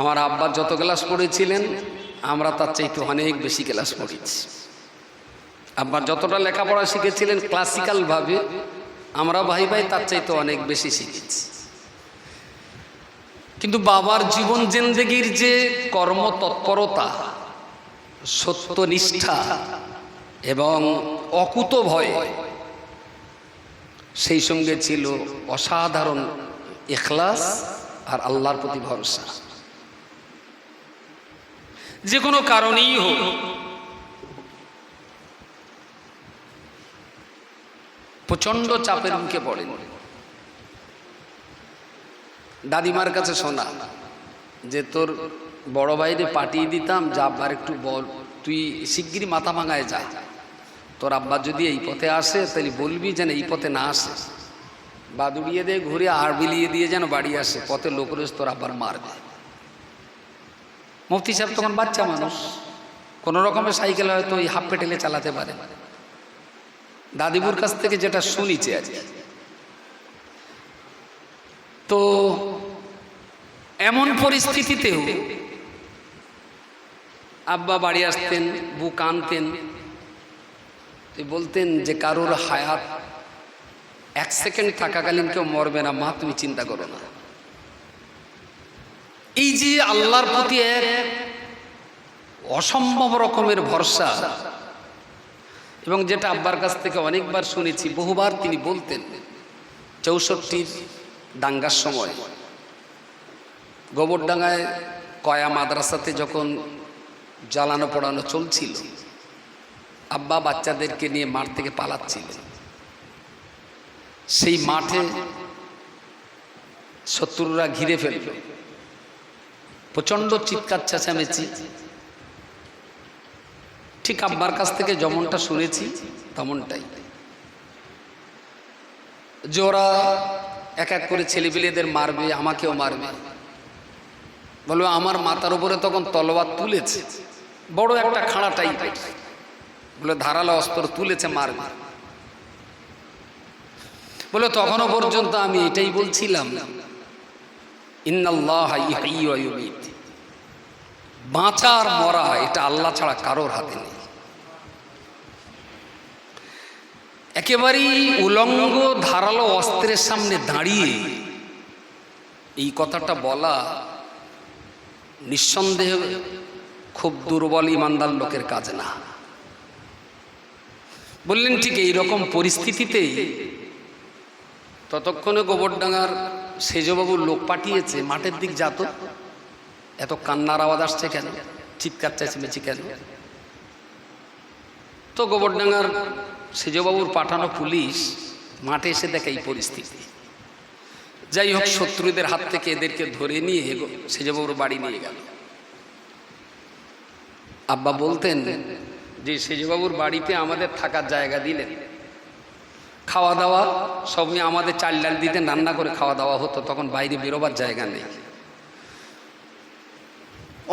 আমার আব্বা যত ক্লাস পড়েছিলেন, আমরা তার চাইতে অনেক বেশি ক্লাস পড়েছি। আব্বার যতটা লেখাপড়া শিখেছিলেন ক্লাসিক্যালভাবে আমরা ভাই ভাই তার চাইতে অনেক বেশি শিখেছি। কিন্তু বাবার জীবন জেন্দেগির যে কর্মতৎপরতা, সত্যনিষ্ঠা এবং অকুত ভয়, সেই সঙ্গে ছিল অসাধারণ এখলাস আর আল্লাহর প্রতি ভরসা। যে কোনো কারণেই হোক। প্রচণ্ড চাপের মুখে পড়েন। দাদিমার কাছে শোনা, যে তোর বড় বাইরে পাঠিয়ে দিতাম, যা আব্বার একটু বল, তুই শিগগিরই মাথা ভাঙায় যা। তোর আব্বা যদি এই পথে আসে, তাহলে বলবি যেন এই পথে না আসে। বাদুড়িয়ে দিয়ে ঘুরে আর বিলিয়ে দিয়ে যেন বাড়ি আসে, পথে লোক রয়েছে, তোর আব্বার মারবে মুফতি সাহেব তখন বাচ্চা মানুষ। কোনো রকমের সাইকেল হয়তো ওই হাফ পেটেলে চালাতে পারে। দাদিবুর কাছ থেকে যেটা শুনিছে আজকে তো এমন পরিস্থিতিতেও আব্বা বাড়ি আসতেন, বুক আনতেন। বলতেন যে কারোর হায়াত এক সেকেন্ড থাকাকালীন কেউ মরবে না, মা তুমি চিন্তা করো না। এই যে আল্লাহর প্রতি এক অসম্ভব রকমের ভরসা। এবং যেটা আব্বার কাছ থেকে অনেকবার শুনেছি, বহুবার তিনি বলতেন, চৌষট্টির দাঙ্গার সময়। গোবরডাঙ্গায় কয়া মাদ্রাসাতে যখন জ্বালানো পোড়ানো চলছিল, আব্বা বাচ্চাদেরকে নিয়ে মাঠ থেকে পালাচ্ছিলেন সেই মাঠে শত্রুরা ঘিরে ফেলল। প্রচণ্ড চিৎকার চেঁচামেচি। ঠিক আব্বার কাছ থেকে যেমনটা শুনেছি, তেমনটাই। ওরা এক এক করে ছেলেপিলেদের মারবে, আমাকেও মারবে। বলবে, আমার মাথার উপরে তখন তলোয়ার তুলেছে। বড় একটা খাড়া টাইপের। বলে, ধারালো অস্ত্র তুলেছে, মারবে। বলে, তখনও পর্যন্ত আমি এটাই বলছিলাম। ইন্নাল্লাহ ইউমীত। বাঁচা আর মরা এটা আল্লাহ ছাড়া কারোর হাতে নেই একেবারেই উলঙ্গ, ধারালো অস্ত্রের সামনে দাঁড়িয়ে এই কথাটা বলা নিঃসন্দেহ খুব দুর্বল ইমানদার লোকের কাজ না বললেন, ঠিক এই রকম পরিস্থিতিতেই ততক্ষণে গোবরডাঙ্গার সেজবাবুর লোক পাঠিয়েছে, মাঠের দিক যাত এত কান্নার আওয়াজ আসছে কেন? চিৎকার চেঁচেমেচি কেন? তো গোবরডাঙ্গার সেজবাবুর পাঠানো পুলিশ মাঠে এসে দেখে এই পরিস্থিতি। যাই হোক, শত্রুদের হাত থেকে এদেরকে ধরে নিয়ে সেজবাবুর বাড়ি নিয়ে গেল। আব্বা বলতেন যে, সেজবাবুর বাড়িতে আমাদের থাকার জায়গা দিলেন। খাওয়া দাওয়া সবই আমাদের চাল ডাল দিতে রান্না করে খাওয়া দাওয়া হতো, তখন বাইরে বেরোবার জায়গা নেই।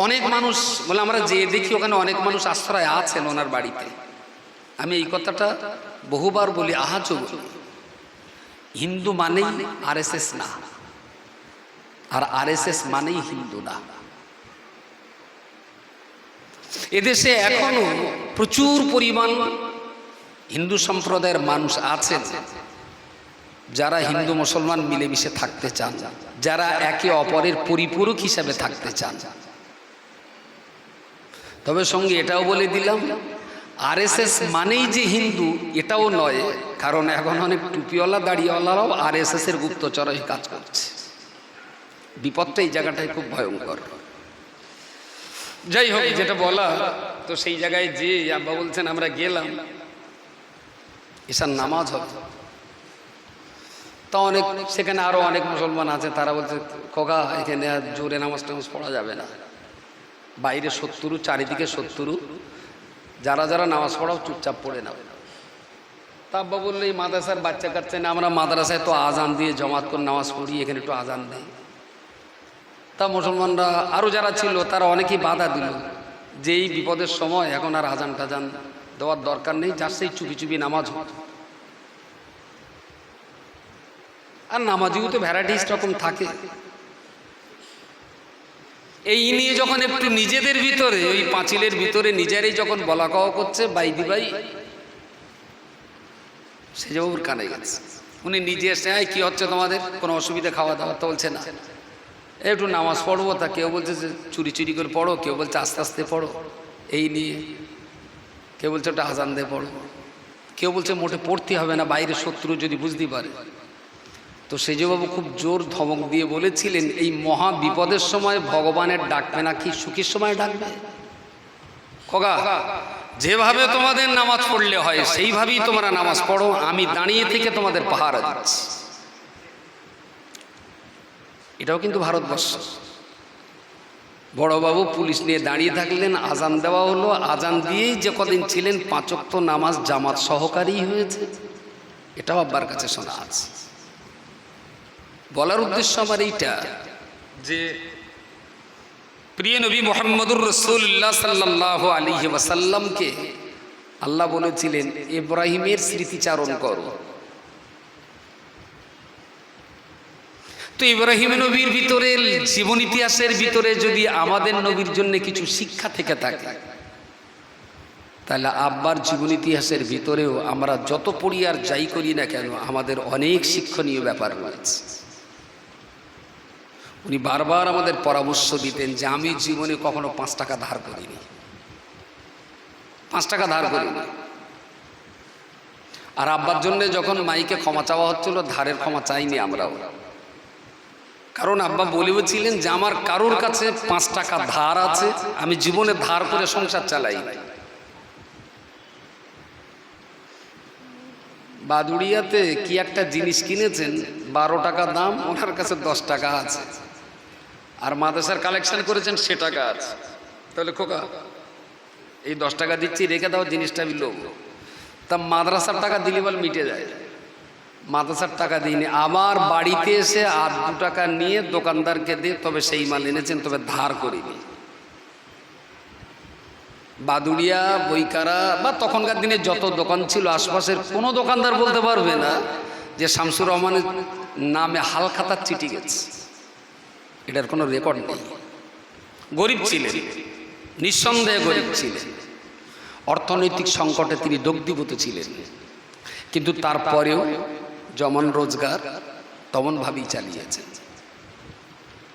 অনেক মানুষ বলে, আমরা যে দেখি ওখানে অনেক মানুষ আশ্রয় আছেন ওনার বাড়িতে। আমি এই কথাটা বহুবার বলি আহাজও বলি। হিন্দু মানেই আরএসএস না, আর আরএসএস মানেই হিন্দু না। এদেশে এখনও প্রচুর পরিমাণ হিন্দু সম্প্রদায়ের মানুষ আছেন, যারা হিন্দু মুসলমান মিলেমিশে থাকতে চান, যারা একে অপরের পরিপূরক হিসাবে থাকতে চান। তবে সঙ্গে এটাও বলে দিলাম, আরএসএস মানেই যে হিন্দু, এটাও নয়, কারণ এখন অনেক টুপিওয়ালা, দাড়িওয়ালারাও আরএসএস এর গুপ্তচরাই কাজ করছে। বিপদটা এই জায়গাটায় খুব ভয়ঙ্কর। যাই হোক, যেটা বলা, তো সেই জায়গায় যে আব্বা বলছেন, আমরা গেলাম। ঈশান নামাজ হবে। তা অনেক, সেখানে আরও অনেক মুসলমান আছে, তারা বলছে, খোকা, এখানে আর জোরে নামাজ টামাজ পড়া যাবে না। বাইরে শত্রু চারিদিকে শত্রু যারা যারা নামাজ পড়াও চুপচাপ পড়ে নাও। তা আব্বা বলল, এই মাদ্রাসার বাচ্চা কাচ্চা না, আমরা মাদ্রাসায় তো আজান দিয়ে জমাত করে নামাজ পড়ি, এখানে একটু আজান দেয় তা মুসলমানরা আরও যারা ছিল, তারা অনেকেই বাধা দিল যে এই বিপদের সময় এখন আর আজান টাজান দেওয়ার দরকার নেই, যার সেই চুপি চুপি নামাজ আর নামাজিও তো ভ্যারাইটিস রকম থাকে। এই নিয়ে যখন একটু নিজেদের ভিতরে, ওই পাঁচিলের ভিতরে নিজেরই যখন বলা কওয়া করছে বাইদি ভাই, সে যে ওর কানে গেছে। উনি নিজে এসে আয় কি হচ্ছে তোমাদের? কোনো অসুবিধা খাওয়া দাওয়া তো বলছে না। একটু নামাজ পড়ব তা, কেউ বলছে যে, চুরি চুরি করে পড়ো, কেউ বলছে আস্তে আস্তে পড়ো। এই নিয়ে কেউ বলছে ওটা আজান দিয়ে পড়ো। কেউ বলছে মোটে পড়তে হবে না বাইরে শত্রু যদি বুঝতে পারে। তো সেজবাবু খুব জোর ধমক দিয়ে বলেছিলেন, এই মহা বিপদের সময় ভগবানের ডাকবে না কি সুখের সময় ডাকবে? খগা যেভাবে তোমাদের নামাজ পড়লে হয়, সেইভাবেই তোমরা নামাজ পড়ো, আমি দাঁড়িয়ে থেকে তোমাদের দিচ্ছি। এটাও কিন্তু ভারতবর্ষ। বড়বাবু, পুলিশ নিয়ে দাঁড়িয়ে থাকলেন, আজান দেওয়া হলো। আজান দিয়েই যে কদিন ছিলেন পাঁচক্ত নামাজ জামাত সহকারী হয়েছে। এটাও আব্বার কাছে শোনা আছে। বলার উদ্দেশ্য আমার এইটা যে, প্রিয় নবী মোহাম্মদুর রসুল্লাহ সাল্লাহ আলী ওয়াসাল্লামকে আল্লাহ বলেছিলেন, ইব্রাহিমের স্মৃতিচারণ করো। তো ইব্রাহিম নবীর ভিতরে, জীবন ইতিহাসের ভিতরে যদি আমাদের নবীর জন্য কিছু শিক্ষা থেকে থাকে, তাহলে আব্বার জীবন ইতিহাসের ভিতরেও আমরা যত পড়ি আর যাই করি না কেন, আমাদের অনেক শিক্ষণীয় ব্যাপার রয়েছে। উনি বারবার আমাদের পরামর্শ দিতেন যে আমি জীবনে কখনো পাঁচ টাকা ধার করিনি। পাঁচ টাকা ধার করিনি। আর আব্বার জন্য যখন মাইকে ক্ষমা চাওয়া হচ্ছিল, ধারের ক্ষমা চাইনি আমরাও। কারণ আব্বা বলেছিলেন যে আমার কারোর কাছে পাঁচ টাকা ধার আছে, আমি জীবনে ধার করে সংসার চালাই। বাদুড়িয়াতে কি একটা জিনিস কিনেছেন, বারো টাকা দাম, ওনার কাছে দশ টাকা আছে। আর মাদ্রাসার কালেকশন করেছেন, সে টাকা আছে। তাহলে খোকা, এই দশ টাকা দিচ্ছি, রেখে দাও, জিনিসটা আমি লোক তা মাদ্রাসার টাকা দিলে বল মিটে যায়। মাদ্রাসার টাকা দিইনি। আবার বাড়িতে এসে আর দু টাকা নিয়ে দোকানদারকে দিয়ে তবে সেই মাল এনেছেন, তবে ধার করিনি। বাদুড়িয়া বইকারা বা তখনকার দিনে যত দোকান ছিল, আশপাশের কোনো দোকানদার বলতে পারবে না যে শামসুর রহমানের নামে হালখাতার চিঠি গেছে। এটার কোনো রেকর্ড নেই। গরিব ছিলেন, নিঃসন্দেহে গরিব ছিলেন। অর্থনৈতিক সংকটে তিনি দগ্ধীভূত ছিলেন। কিন্তু তারপরেও যেমন রোজগার তেমনভাবেই চালিয়েছেন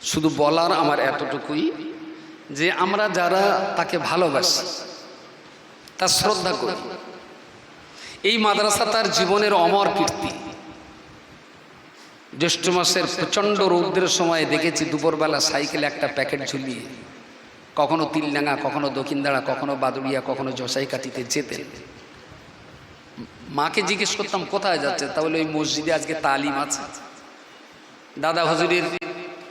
শুধু বলার আমার এতটুকুই যে আমরা যারা তাকে ভালোবাসি, তার শ্রদ্ধা করি। এই মাদ্রাসা তার জীবনের অমর কীর্তি। জ্যৈষ্ঠ মাসের প্রচণ্ড রৌদ্রের সময় দেখেছি দুপুরবেলা সাইকেলে একটা প্যাকেট ঝুলিয়ে, কখনো তিলডাঙ্গা, কখনো দক্ষিণদাড়া কখনো বাদুড়িয়া, কখনো জসাই কাটিতে যেতেন। মাকে জিজ্ঞেস করতাম, কোথায় যাচ্ছে? তাহলে ওই মসজিদে আজকে তালিম আছে। দাদা হজুরের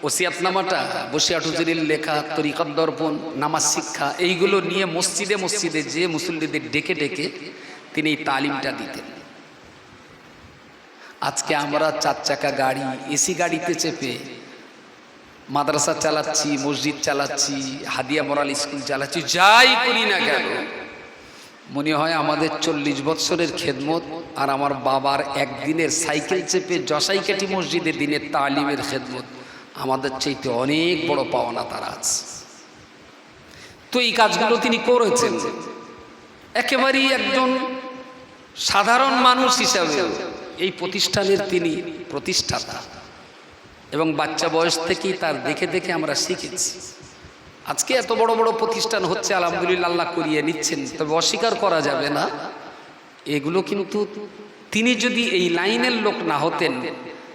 ওসিয়াতনামাটা বসিয়াট হুজুরের লেখা তরিকত দর্পণ, নামাজ শিক্ষা, এইগুলো নিয়ে মসজিদে মসজিদে যে মুসল্লিদের ডেকে ডেকে তিনি এই তালিমটা দিতেন। আজকে আমরা চার চাকা গাড়ি, এসি গাড়িতে চেপে মাদ্রাসা চালাচ্ছি, মসজিদ চালাচ্ছি, হাদিয়া মোরাল স্কুল চালাচ্ছি, যাই করি না কেন মনে হয় আমাদের চল্লিশ বৎসরের খেদমত আর আমার বাবার একদিনের সাইকেল চেপে জসাইকাটি মসজিদের দিনের তালিমের খেদমত। আমাদের চাইতে অনেক বড় পাওনা তারা আছে। তো এই কাজগুলো তিনি করেছেন। একেবারেই একজন সাধারণ মানুষ হিসাবে এই প্রতিষ্ঠানের তিনি প্রতিষ্ঠাতা। এবং বাচ্চা বয়স থেকেই তার দেখে দেখে আমরা শিখেছি। আজকে এত বড় বড় প্রতিষ্ঠান হচ্ছে, আলহামদুলিল্লাহ আল্লাহ করিয়ে নিচ্ছেন, তবে অস্বীকার করা যাবে না। এগুলো কিন্তু তিনি যদি এই লাইনের লোক না হতেন,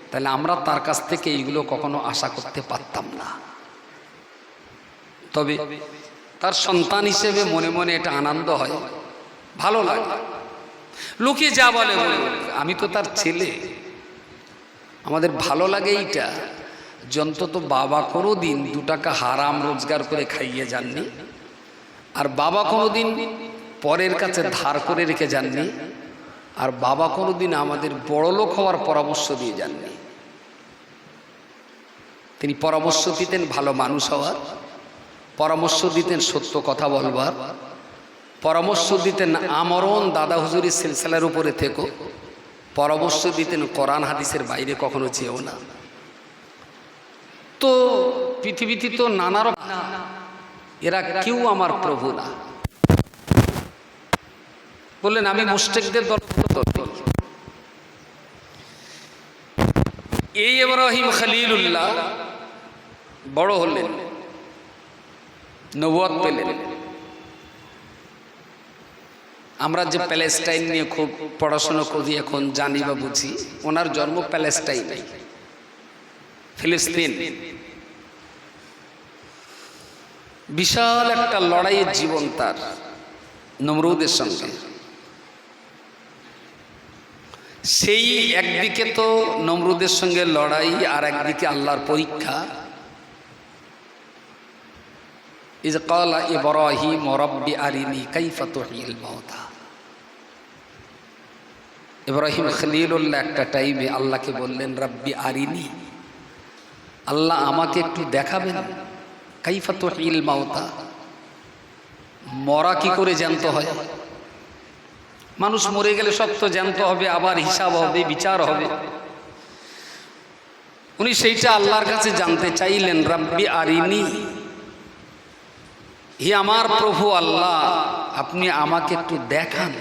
তাহলে আমরা তার কাছ থেকে এইগুলো কখনো আশা করতে পারতাম না। তবে তার সন্তান হিসেবে মনে মনে এটা আনন্দ হয়, ভালো লাগে। লোকে যা বলে আমি তো তার ছেলে। আমাদের ভালো লাগে এইটা। যে অন্তত বাবা কোনো দিন দু টাকা হারাম রোজগার করে খাইয়ে যাননি। আর বাবা কোনো দিন পরের কাছে ধার করে রেখে যাননি। আর বাবা কোনো দিন আমাদের বড়লোক হওয়ার পরামর্শ দিয়ে যাননি। তিনি পরামর্শ দিতেন ভালো মানুষ হওয়ার, পরামর্শ দিতেন সত্য কথা বলবার, পরামর্শ দিতেন আমরণ দাদা হুজুরি সিলসিলার উপরে থেকো, পরামর্শ দিতেন কোরআন হাদিসের বাইরে কখনো যেও না। তো পৃথিবীতে তো নানা রকম এরা কেউ আমার প্রভু না। বললেন, আমি মুস্টেকদের নই। এই ইব্রাহিম খলিলুল্লাহ বড় হলেন নবুয়াত পেলেন। আমরা যে প্যালেস্টাইন নিয়ে খুব পড়াশোনা করি, এখন জানি বা বুঝি, ওনার জন্ম প্যালেস্টাইনে, ফিলিস্তিন। বিশাল একটা লড়াইয়ের জীবন তার, নমরুদের সঙ্গে। সেই একদিকে তো নমরুদের সঙ্গে লড়াই আর একদিকে আল্লাহর পরীক্ষা। ইজ কলা ইব্রাহিম রব্বি আরিনি কাইফা তুহিল মাউতা। ইব্রাহিম খলিলুল্লাহ একটা টাইমে আল্লাহকে বললেন, রব্বি আরিনি, আল্লাহ আমাকে একটু দেখাবেন? কাইফা তুহিল মাউতা? মরা কি করে জানতে হয়? মানুষ মরে গেলে সব তো জানতে হবে, আবার হিসাব হবে, বিচার হবে। উনি সেইটা আল্লাহর কাছে জানতে চাইলেন, রাব্বি আরিনি, হি আমার প্রভু আল্লাহ, আপনি আমাকে একটু দেখান।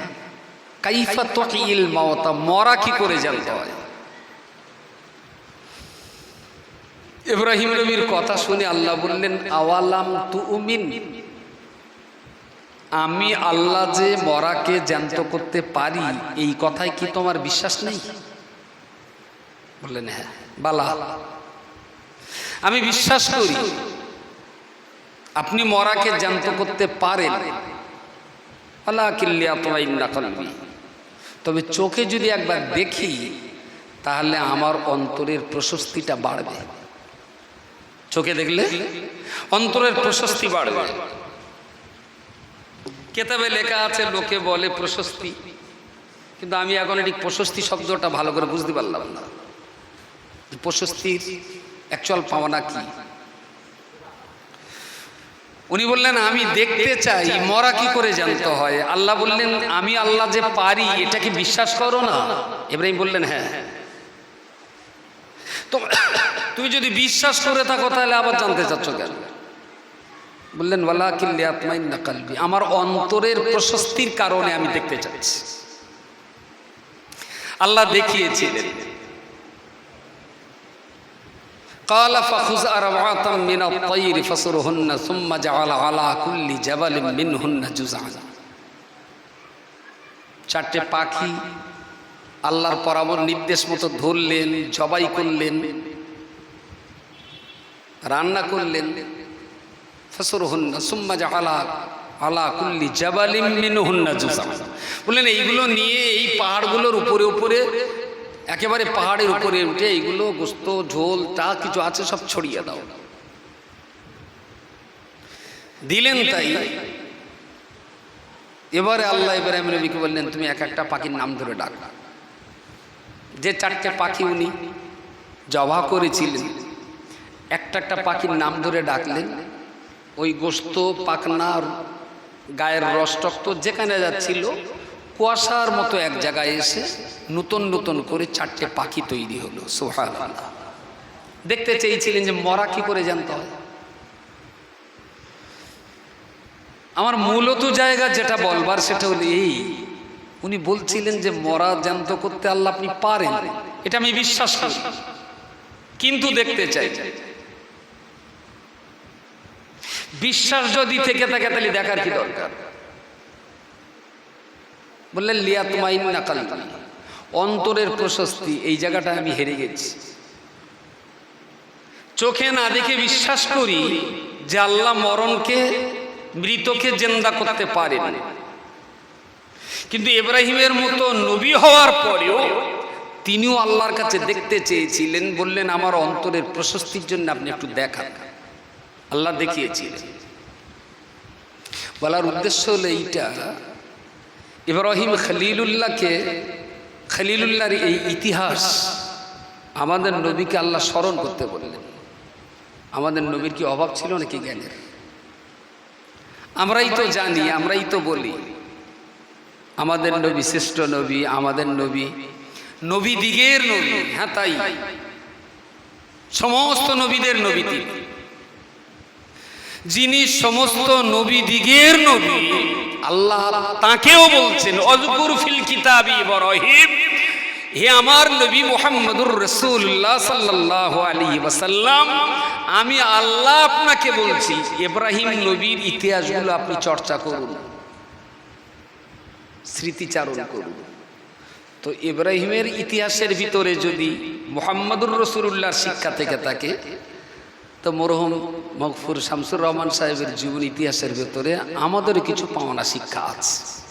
কাইফা তকিল মাওতা মরা কি করে জানতে হয়? ইব্রাহিম নবীর কথা শুনে আল্লাহ বললেন, আওয়ালাম তু উমিন আমি আল্লাহ যে মরাকে জ্যান্ত করতে পারি, এই কথায় কি তোমার বিশ্বাস নেই? বললেন হ্যাঁ বালা। আমি বিশ্বাস করি, আপনি মরাকে জ্যান্ত করতে পারেন। আল্লাহ কিল্লিয়া তোমাইন্না কলবি। তবে চোখে যদি একবার দেখি, তাহলে আমার অন্তরের প্রশস্তিটা বাড়বে। চোখে দেখলে অন্তরের প্রশস্তি বাড়বে। কেতাবে লেখা আছে, লোকে বলে প্রশস্তি। কিন্তু আমি এখন এটি প্রশস্তি শব্দটা ভালো করে বুঝতে পারলাম না। প্রশস্তির অ্যাকচুয়াল পাওনা কি? উনি বললেন, আমি দেখতে চাই, মরা কি করে জানতে হয়? আল্লাহ বললেন, আমি আল্লাহ যে পারি, এটা কি বিশ্বাস করো না? এবারে বললেন হ্যাঁ। তো তুমি যদি বিশ্বাস করে থাকো তাহলে আবার জানতে চাচ্ছ কেন বললেন ওয়ালা কিল্লি আত্মাইন না কালবি আমার অন্তরের প্রশস্তির কারণে আমি দেখতে চাচ্ছি আল্লাহ দেখিয়েছিলেন قال فخذ أربعة من الطير فصرهن ثم جعل على كل جبل منهن جزعا চারটে পাখি আল্লাহর পরামর নির্দেশ মতো ধরলেন জবাই করলেন রান্না করলেন। ফসর হন্না সুম্মা আলা আলা কুল্লি জাবালিম মিনহুন্না জুসা বললেন, এইগুলো নিয়ে এই পাহাড়গুলোর উপরে উপরে, একেবারে পাহাড়ের উপরে উঠে এইগুলো গোস্ত, ঝোল তা কিছু আছে সব ছড়িয়ে দাও। দিলেন তাই। এবারে আল্লাহ ইব্রাহিম নবীকে বললেন, তুমি এক একটা পাখির নাম ধরে ডাক। যে চারটে পাখি উনি জবা করেছিলেন একটা একটা পাখির নাম ধরে ডাকলেন। ওই গোস্ত পাকনার গায়ের রস রসটক্ত যেখানে যাচ্ছিল কুয়াশার মতো এক জায়গায় এসে নতুন নতুন করে চারটে পাখি তৈরি হলো সোহান দেখতে চেয়েছিলেন যে মরা কি করে জানতে হয়। আমার মূলত জায়গা যেটা বলবার সেটা হলো এই উনি বলছিলেন যে মরা জ্যান্ত করতে আল্লাহ আপনি পারেন। এটা আমি বিশ্বাস করি। কিন্তু দেখতে চাই। বিশ্বাস যদি থেকে থাকে তাহলে দেখার কি দরকার? বললেন, লিয়া তুমাইন নাকাল অন্তরের প্রশস্তি, এই জায়গাটা আমি হেরে গেছি। চোখে না দেখে বিশ্বাস করি যে আল্লাহ মরণকে, মৃতকে জেন্দা করতে পারেন। কিন্তু ইব্রাহিমের মতো নবী হওয়ার পরেও তিনিও আল্লাহর কাছে দেখতে চেয়েছিলেন, বললেন, আমার অন্তরের প্রশস্তির জন্য আপনি একটু দেখান। আল্লাহ দেখিয়েছিলেন। বলার উদ্দেশ্য হলো এইটা, ইব্রাহিম খলিলুল্লাহকে, খলিলুল্লাহর এই ইতিহাস আমাদের নবীকে আল্লাহ স্মরণ করতে বললেন। আমাদের নবীর কি অভাব ছিল নাকি জ্ঞানের? আমরাই তো জানি, আমরাই তো বলি। আমাদের নবী শ্রেষ্ঠ নবী, আমাদের নবী নবী দিগের নবী হ্যাঁ তাই? সমস্ত নবীদের নবী তিনি। যিনি সমস্ত নবী দিগের নবী, আল্লাহ তাকেও বলছেন, অজকুর ফিল কিতাবি ইব্রাহিম। হে আমার নবী মোহাম্মদুর রসুল্লাহ সাল্লাহ আলী ওয়াসাল্লাম, আমি আল্লাহ আপনাকে বলছি, ইব্রাহিম নবীর ইতিহাসগুলো আপনি চর্চা করুন, স্মৃতিচারণ করুন। তো ইব্রাহিমের ইতিহাসের ভিতরে যদি মোহাম্মদুর রসুল্লাহর শিক্ষা থেকে থাকে তো মরহম মকফুর শামসুর রহমান সাহেবের জীবন ইতিহাসের ভেতরে আমাদের কিছু পাওনা শিক্ষা আছে।